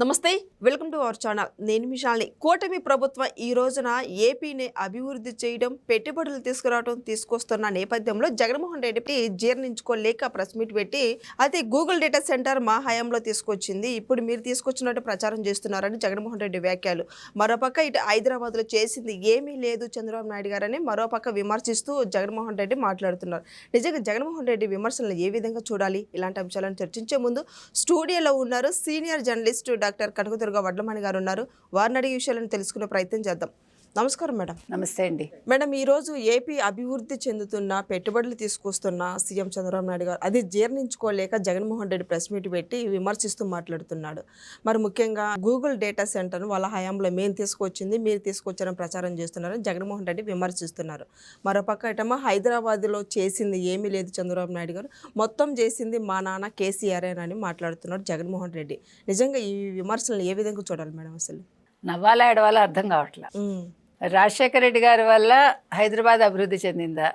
నమస్తే welcome to our channel. నేను మిషాల్ని కూటమి ప్రభుత్వం ఈ రోజున ఏపీని అభివృద్ధి చేయడం పెట్టుబడులు తీసుకురావడం తీసుకొస్తున్న నేపథ్యంలో జగన్మోహన్ రెడ్డి జీర్ణించుకోలేక ప్రెస్ మీట్ పెట్టి అయితే గూగుల్ డేటా సెంటర్ మా హయాంలో తీసుకొచ్చింది. ఇప్పుడు మీరు తీసుకొచ్చినట్టు ప్రచారం చేస్తున్నారని జగన్మోహన్ రెడ్డి వ్యాఖ్యలు. మరోపక్క ఇటు హైదరాబాద్లో చేసింది ఏమీ లేదు చంద్రబాబు నాయుడు గారని మరోపక్క విమర్శిస్తూ జగన్మోహన్ రెడ్డి మాట్లాడుతున్నారు. నిజంగా జగన్మోహన్ రెడ్డి విమర్శలను ఏ విధంగా చూడాలి? ఇలాంటి అంశాలను చర్చించే ముందు స్టూడియోలో ఉన్నారు senior journalist doctor Kanakadurga Vadlamani garu ఉన్నారు. వారిని అడిగే విషయాలను తెలుసుకునే ప్రయత్నం చేద్దాం. నమస్కారం మేడం. నమస్తే అండి. మేడం ఈరోజు ఏపీ అభివృద్ధి చెందుతున్న పెట్టుబడులు తీసుకొస్తున్న సీఎం చంద్రబాబు నాయుడు గారు అది జీర్ణించుకోలేక జగన్మోహన్ రెడ్డి ప్రెస్ మీట్ పెట్టి విమర్శిస్తూ మాట్లాడుతున్నాడు. మరి ముఖ్యంగా గూగుల్ డేటా సెంటర్ను వాళ్ళ హయాంలో మేము తీసుకొచ్చింది మీరు తీసుకొచ్చారని ప్రచారం చేస్తున్నారని జగన్మోహన్ రెడ్డి విమర్శిస్తున్నారు. మరోపక్క ఇటమా హైదరాబాద్లో చేసింది ఏమీ లేదు చంద్రబాబు నాయుడు గారు. మొత్తం చేసింది మా నాన్న కేసీఆర్ అని మాట్లాడుతున్నాడు జగన్మోహన్ రెడ్డి. నిజంగా ఈ విమర్శలను ఏ విధంగా చూడాలి మేడం అసలు? నవ్వాలా అర్థం కావట్లా. ఉమ్, రాజశేఖర రెడ్డి గారి వల్ల హైదరాబాద్ అభివృద్ధి చెందిందా?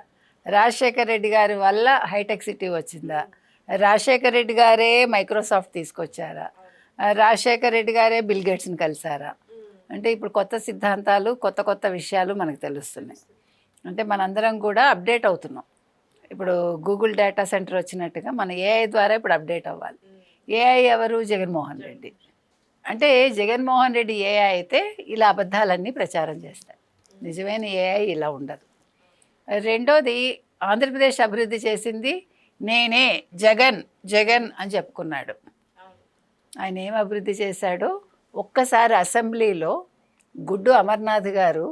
రాజశేఖర రెడ్డి గారి వల్ల హైటెక్ సిటీ వచ్చిందా? రాజశేఖర రెడ్డి గారే మైక్రోసాఫ్ట్ తీసుకొచ్చారా? రాజశేఖర రెడ్డి గారే బిల్ గేట్స్ని కలిసారా? అంటే ఇప్పుడు కొత్త సిద్ధాంతాలు కొత్త కొత్త విషయాలు మనకు తెలుస్తున్నాయి. అంటే మనందరం కూడా అప్డేట్ అవుతున్నాం. ఇప్పుడు గూగుల్ డేటా సెంటర్ వచ్చినట్టుగా మన ఏఐ ద్వారా ఇప్పుడు అప్డేట్ అవ్వాలి. ఏఐ ఎవరు? జగన్మోహన్ రెడ్డి. అంటే జగన్మోహన్ రెడ్డి ఏఐ అయితే ఇలా అబద్ధాలన్నీ ప్రచారం చేస్తారు నిజమైన ఏఐ ఇలా ఉండదు. రెండోది ఆంధ్రప్రదేశ్ అభివృద్ధి చేసింది నేనే జగన్ జగన్ అని చెప్పుకున్నాడు. ఆయన ఏం అభివృద్ధి చేశాడో? ఒక్కసారి అసెంబ్లీలో గుడ్డు అమర్నాథ్ గారు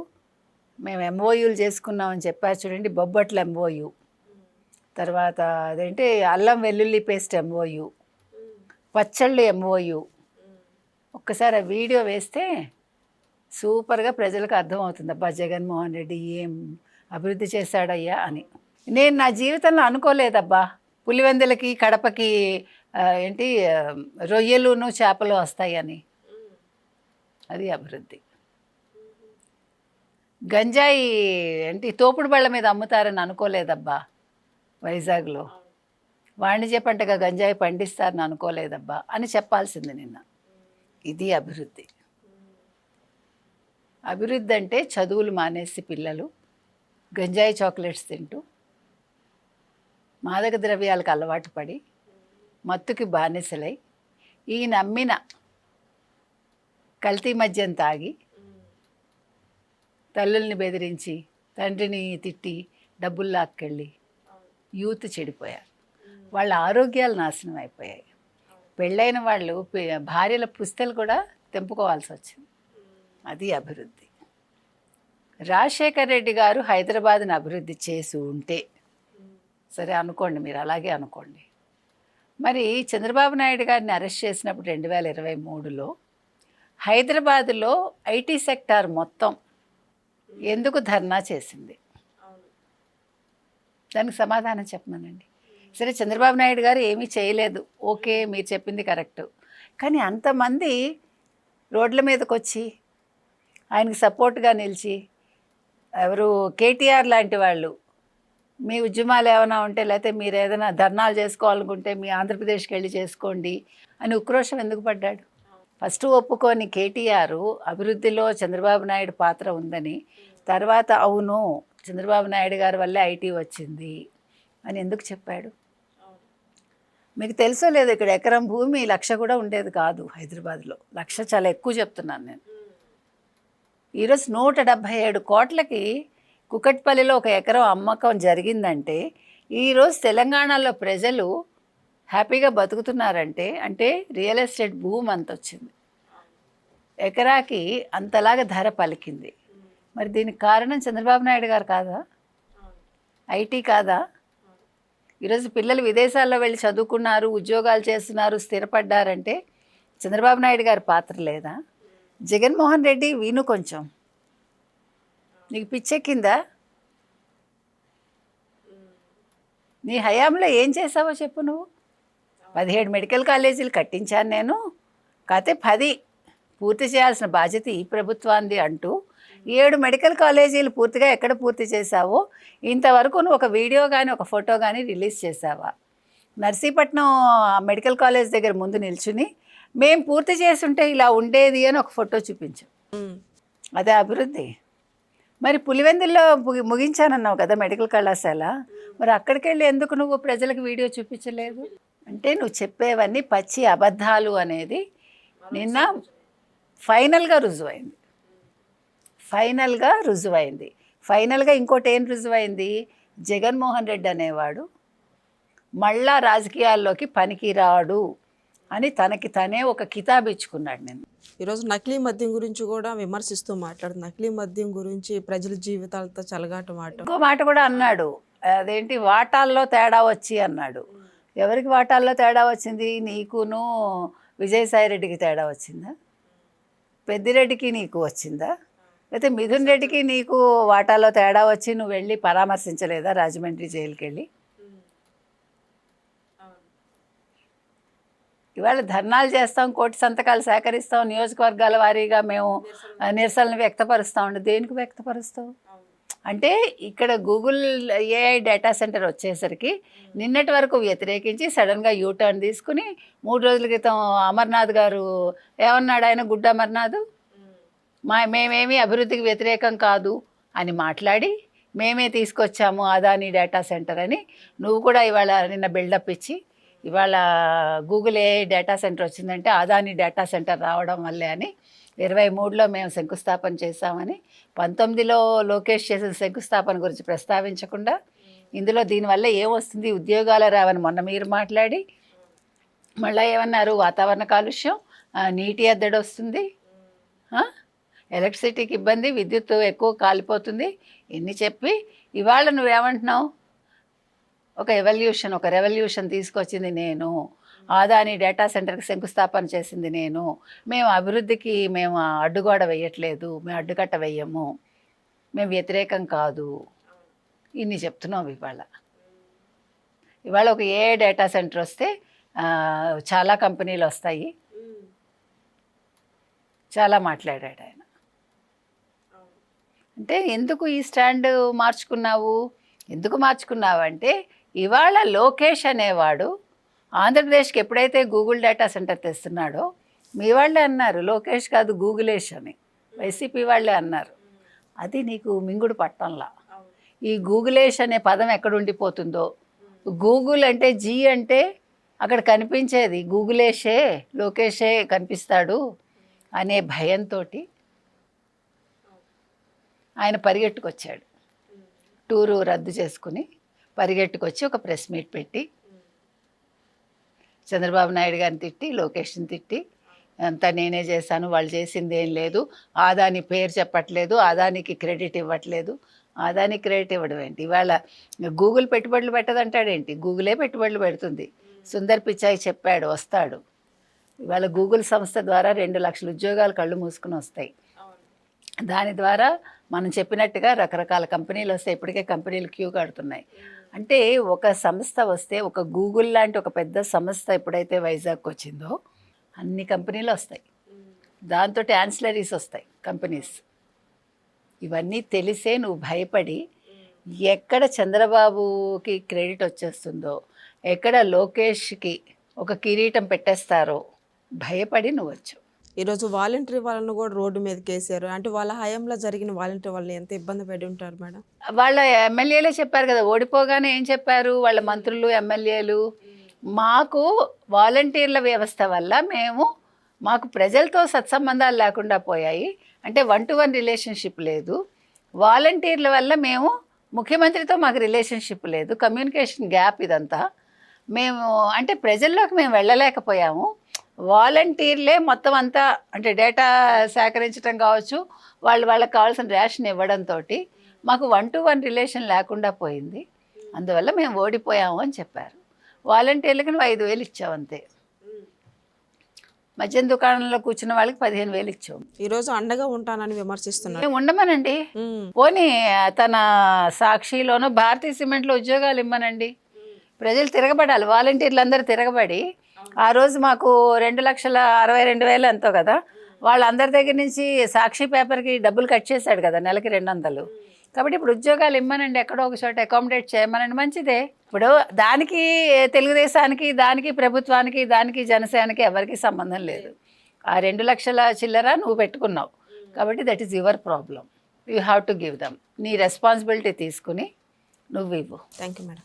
మేము ఎంఓయూలు చేసుకున్నామని చెప్పారు చూడండి బొబ్బట్ల ఎంఓయూ తర్వాత అదేంటి అల్లం వెల్లుల్లి పేస్ట్ ఎంఓయూ పచ్చళ్ళు ఎంఓయూ ఒక్కసారి ఆ వీడియో వేస్తే సూపర్గా ప్రజలకు అర్థమవుతుంది. అబ్బా జగన్మోహన్ రెడ్డి ఏం అభివృద్ధి చేశాడయ్యా అని. నేను నా జీవితంలో అనుకోలేదబ్బా. పులివెందులకి కడపకి ఏంటి రొయ్యలును చేపలు వస్తాయని. అది అభివృద్ధి. గంజాయి ఏంటి తోపుడు బళ్ళ మీద అమ్ముతారని అనుకోలేదబ్బా వైజాగ్లో. వాణిజ్య పంటగా గంజాయి పండిస్తారని అనుకోలేదబ్బా అని చెప్పాల్సింది నిన్న. ఇది అభివృద్ధి. అభివృద్ధి అంటే చదువులు మానేసి పిల్లలు గంజాయి చాక్లెట్స్ తింటూ మాదక ద్రవ్యాలకు అలవాటు పడి మత్తుకి బానిసలై ఈ నమ్మిన కల్తీ మద్యం తాగి తల్లుల్ని బెదిరించి తండ్రిని తిట్టి డబ్బులు లాక్కెళ్ళి యూత్ చెడిపోయారు. వాళ్ళ ఆరోగ్యాలు నాశనం అయిపోయాయి. పెళ్ళైన వాళ్ళు భార్యల పుస్తలు కూడా తెంపుకోవాల్సి వచ్చింది. అది అభివృద్ధి. రాజశేఖర్ రెడ్డి గారు హైదరాబాద్ని అభివృద్ధి చేసి ఉంటే సరే అనుకోండి మీరు అలాగే అనుకోండి. మరి చంద్రబాబు నాయుడు గారిని అరెస్ట్ చేసినప్పుడు రెండు వేల ఇరవై మూడులో హైదరాబాదులో ఐటీ సెక్టార్ మొత్తం ఎందుకు ధర్నా చేసింది? దానికి సమాధానం చెప్పమనండి. సరే చంద్రబాబు నాయుడు గారు ఏమీ చేయలేదు. ఓకే మీరు చెప్పింది కరెక్ట్. కానీ అంతమంది రోడ్ల మీదకి వచ్చి ఆయనకి సపోర్ట్గా నిలిచి ఎవరు కేటీఆర్ లాంటి వాళ్ళు మీ ఉద్యమాలు ఏమైనా ఉంటే లేకపోతే మీరు ఏదైనా ధర్నాలు చేసుకోవాలనుకుంటే మీ ఆంధ్రప్రదేశ్కి వెళ్ళి చేసుకోండి అని ఉక్రోషం ఎందుకు పడ్డాడు? ఫస్ట్ ఒప్పుకొని కేటీఆర్ అభివృద్ధిలో చంద్రబాబు నాయుడు పాత్ర ఉందని తర్వాత అవును చంద్రబాబు నాయుడు గారి వల్లే ఐటీ వచ్చింది అని ఎందుకు చెప్పాడు? మీకు తెలుసో లేదు ఇక్కడ ఎకరం భూమి లక్ష కూడా ఉండేది కాదు హైదరాబాద్లో. లక్ష చాలా ఎక్కువ చెప్తున్నాను నేను. ఈరోజు నూట డెబ్భై ఏడు కోట్లకి కుకట్పల్లిలో ఒక ఎకరం అమ్మకం జరిగిందంటే ఈరోజు తెలంగాణలో ప్రజలు హ్యాపీగా బతుకుతున్నారంటే అంటే రియల్ ఎస్టేట్ భూమి అంత వచ్చింది. ఎకరాకి అంతలాగా ధర పలికింది. మరి దీనికి కారణం చంద్రబాబు నాయుడు గారు కాదా? ఐటీ కాదా? ఈరోజు పిల్లలు విదేశాల్లో వెళ్ళి చదువుకున్నారు ఉద్యోగాలు చేస్తున్నారు స్థిరపడ్డారంటే చంద్రబాబు నాయుడు గారి పాత్ర లేదా? జగన్మోహన్ రెడ్డి విను కొంచెం. నీకు పిచ్చెక్కిందా నీ హయాంలో ఏం చేసావో చెప్పు నువ్వు. పదిహేడు మెడికల్ కాలేజీలు కట్టించాను నేను. కాకపోతే పది పూర్తి చేయాల్సిన బాధ్యత ఈ ప్రభుత్వాన్ని అంటూ ఏడు మెడికల్ కాలేజీలు పూర్తిగా ఎక్కడ పూర్తి చేశావో ఇంతవరకు నువ్వు ఒక వీడియో కానీ ఒక ఫోటో కానీ రిలీజ్ చేసావా నర్సీపట్నం మెడికల్ కాలేజ్ దగ్గర ముందు నిల్చుని మేము పూర్తి చేస్తుంటే ఇలా ఉండేది అని ఒక ఫోటో చూపించాం. అదే అభివృద్ధి. మరి పులివెందుల్లో ముగి- ముగించానన్నావు కదా మెడికల్ కళాశాల. మరి అక్కడికి వెళ్ళి ఎందుకు నువ్వు ప్రజలకు వీడియో చూపించలేదు? అంటే నువ్వు చెప్పేవన్నీ పచ్చి అబద్ధాలు అనేది నిన్న ఫైనల్గా రుజువైంది. ఫైనల్గా రుజువైంది. ఫైనల్గా ఇంకోటి ఏం రుజువైంది? జగన్మోహన్ రెడ్డి అనేవాడు మళ్ళా రాజకీయాల్లోకి పనికిరాడు. అని తనకి తనే ఒక కితాబ్ ఇచ్చుకున్నాడు నేను ఈరోజు నకిలీ మద్యం గురించి కూడా విమర్శిస్తూ మాట్లాడు నకిలీ మద్యం గురించి ప్రజల జీవితాలతో చెలగాటం ఆడటం ఇంకో మాట కూడా అన్నాడు. అదేంటి? వాటాల్లో తేడా వచ్చి అన్నాడు. ఎవరికి వాటాల్లో తేడా వచ్చింది? నీకును విజయసాయి రెడ్డికి తేడా వచ్చిందా? పెద్దిరెడ్డికి నీకు వచ్చిందా? అయితే మిథున్ రెడ్డికి నీకు వాటాలో తేడా వచ్చి నువ్వు వెళ్ళి పరామర్శించలేదా రాజమండ్రి జైలుకి వెళ్ళి ఇవాళ ధర్నాలు చేస్తాం కోటి సంతకాలు సేకరిస్తాం నియోజకవర్గాల వారీగా మేము నిరసనలు వ్యక్తపరుస్తాం దేనికి వ్యక్తపరుస్తాం? అంటే ఇక్కడ గూగుల్ ఏఐ డేటా సెంటర్ వచ్చేసరికి నిన్నటి వరకు వ్యతిరేకించి సడన్గా యూటర్న్ తీసుకుని మూడు రోజుల క్రితం అమర్నాథ్ గారు ఏమన్నాడు ఆయన? గుడ్డ అమర్నాథ్? మా మేమేమి అభివృద్ధికి వ్యతిరేకం కాదు అని మాట్లాడి మేమే తీసుకొచ్చాము అదాని డేటా సెంటర్ అని. నువ్వు కూడా ఇవాళ నిన్న బిల్డప్ ఇచ్చి ఇవాళ గూగుల్ ఏ డేటా సెంటర్ వచ్చిందంటే అదాని డేటా సెంటర్ రావడం వల్లే అని ఇరవై మూడులో మేము శంకుస్థాపన చేశామని పంతొమ్మిదిలో లోకేష్ చేసిన శంకుస్థాపన గురించి ప్రస్తావించకుండా ఇందులో దీనివల్ల ఏమొస్తుంది ఉద్యోగాలు రావని మొన్న మీరు మాట్లాడి మళ్ళీ ఏమన్నారు వాతావరణ కాలుష్యం నీటి ఎద్దడి వస్తుంది ఎలక్ట్రిసిటీకి ఇబ్బంది విద్యుత్ ఎక్కువ కాలిపోతుంది ఇన్ని చెప్పి ఇవాళ నువ్వేమంటున్నావు? ఒక ఎవల్యూషన్ ఒక రెవల్యూషన్ తీసుకొచ్చింది నేను. ఆదాని డేటా సెంటర్కి శంకుస్థాపన చేసింది నేను. మేము అభివృద్ధికి మేము అడ్డుగోడ వేయట్లేదు. మేము అడ్డుకట్ట వేయము. మేము వ్యతిరేకం కాదు. ఇన్ని చెప్తున్నాం ఇవాళ. ఇవాళ ఒక ఏ డేటా సెంటర్ వస్తే చాలా కంపెనీలు వస్తాయి. చాలా మాట్లాడాడు ఆయన. అంటే ఎందుకు ఈ స్టాండ్ మార్చుకున్నావు? ఎందుకు మార్చుకున్నావు అంటే ఇవాళ లోకేష్ అనేవాడు ఆంధ్రప్రదేశ్కి ఎప్పుడైతే గూగుల్ డేటా సెంటర్ తెస్తున్నాడో మీ వాళ్ళే అన్నారు లోకేష్ కాదు గూగులేష్ అని. వైసీపీ వాళ్ళే అన్నారు. అది నీకు మింగుడు పట్టంలా. ఈ గూగులేష్ అనే పదం ఎక్కడ ఉండిపోతుందో? గూగుల్ అంటే జీ అంటే అక్కడ కనిపించేది గూగులేషే లోకేషే కనిపిస్తాడు అనే భయంతో ఆయన పరిగెట్టుకొచ్చాడు. టూరు రద్దు చేసుకుని పరిగెట్టుకొచ్చి ఒక ప్రెస్ మీట్ పెట్టి చంద్రబాబు నాయుడు గారిని తిట్టి లోకేష్ని తిట్టి అంతా నేనే చేశాను వాళ్ళు చేసింది ఏం లేదు ఆదాని పేరు చెప్పట్లేదు ఆదానికి క్రెడిట్ ఇవ్వట్లేదు. ఆదాని క్రెడిట్ ఇవ్వడం ఏంటి? ఇవాళ గూగుల్ పెట్టుబడులు పెట్టదంటాడేంటి గూగులే పెట్టుబడులు పెడుతుంది. సుందర్ పిచాయ్ చెప్పాడు వస్తాడు. ఇవాళ గూగుల్ సంస్థ ద్వారా రెండు లక్షల ఉద్యోగాలు కళ్ళు మూసుకుని వస్తాయి. దాని ద్వారా మనం చెప్పినట్టుగా రకరకాల కంపెనీలు వస్తాయి. ఇప్పటికే కంపెనీలు క్యూ కడుతున్నాయి. అంటే ఒక సంస్థ వస్తే ఒక గూగుల్ లాంటి ఒక పెద్ద సంస్థ ఎప్పుడైతే వైజాగ్కి వచ్చిందో అన్ని కంపెనీలు వస్తాయి. దాంతో యాన్సిలరీస్ వస్తాయి కంపెనీస్. ఇవన్నీ తెలిసే నువ్వు భయపడి ఎక్కడ చంద్రబాబుకి క్రెడిట్ వచ్చేస్తుందో ఎక్కడ లోకేష్కి ఒక కిరీటం పెట్టేస్తారో భయపడి నువ్వు వచ్చావు ఈరోజు వాలంటరీ వాళ్ళను కూడా రోడ్డు మీదకి వేసారు అంటే వాళ్ళ హయాంలో జరిగిన వాలంటరీ వాళ్ళని ఎంత ఇబ్బంది పడి ఉంటారు మేడం? వాళ్ళ ఎమ్మెల్యేలే చెప్పారు కదా ఓడిపోగానే ఏం చెప్పారు? వాళ్ళ మంత్రులు ఎమ్మెల్యేలు. మాకు వాలంటీర్ల వ్యవస్థ వల్ల మేము మాకు ప్రజలతో సత్సంబంధాలు లేకుండా పోయాయి. అంటే వన్ టు వన్ రిలేషన్షిప్ లేదు. వాలంటీర్ల వల్ల మేము ముఖ్యమంత్రితో మాకు రిలేషన్షిప్ లేదు. కమ్యూనికేషన్ గ్యాప్ ఇదంతా. మేము అంటే ప్రజల్లోకి మేము వెళ్ళలేకపోయాము. వాలంటీర్లే మొత్తం అంతా అంటే డేటా సేకరించడం కావచ్చు వాళ్ళు వాళ్ళకి కావాల్సిన రేషన్ ఇవ్వడంతో మాకు వన్ టు వన్ రిలేషన్ లేకుండా పోయింది. అందువల్ల మేము ఓడిపోయాము అని చెప్పారు. వాలంటీర్లకి నువ్వు ఐదు వేలు ఇచ్చావు అంతే. మద్యం దుకాణంలో కూర్చున్న వాళ్ళకి పదిహేను వేలు ఇచ్చావు. ఈరోజు అండగా ఉంటానని విమర్శిస్తున్నారు. మేము ఉండమనండి. పోనీ తన సాక్షిలోనూ భారతీయ సిమెంట్లో ఉద్యోగాలు ఇమ్మనండి. ప్రజలు తిరగబడాలి వాలంటీర్లు అందరూ తిరగబడి ఆ రోజు మాకు రెండు లక్షల అరవై రెండు వేలు ఎంతో కదా. వాళ్ళందరి దగ్గర నుంచి సాక్షి పేపర్కి డబ్బులు కట్ చేశాడు కదా నెలకి రెండు వందలు. కాబట్టి ఇప్పుడు ఉద్యోగాలు ఇమ్మనండి ఎక్కడో ఒక చోట అకామిడేట్ చేయమనండి మంచిదే. ఇప్పుడు దానికి తెలుగుదేశానికి దానికి ప్రభుత్వానికి దానికి జనసేనకి ఎవరికి సంబంధం లేదు. ఆ రెండు లక్షల చిల్లర నువ్వు పెట్టుకున్నావు. కాబట్టి that is your problem you have to give them నీ రెస్పాన్సిబిలిటీ తీసుకుని నువ్వు ఇవ్వు. Thank you madam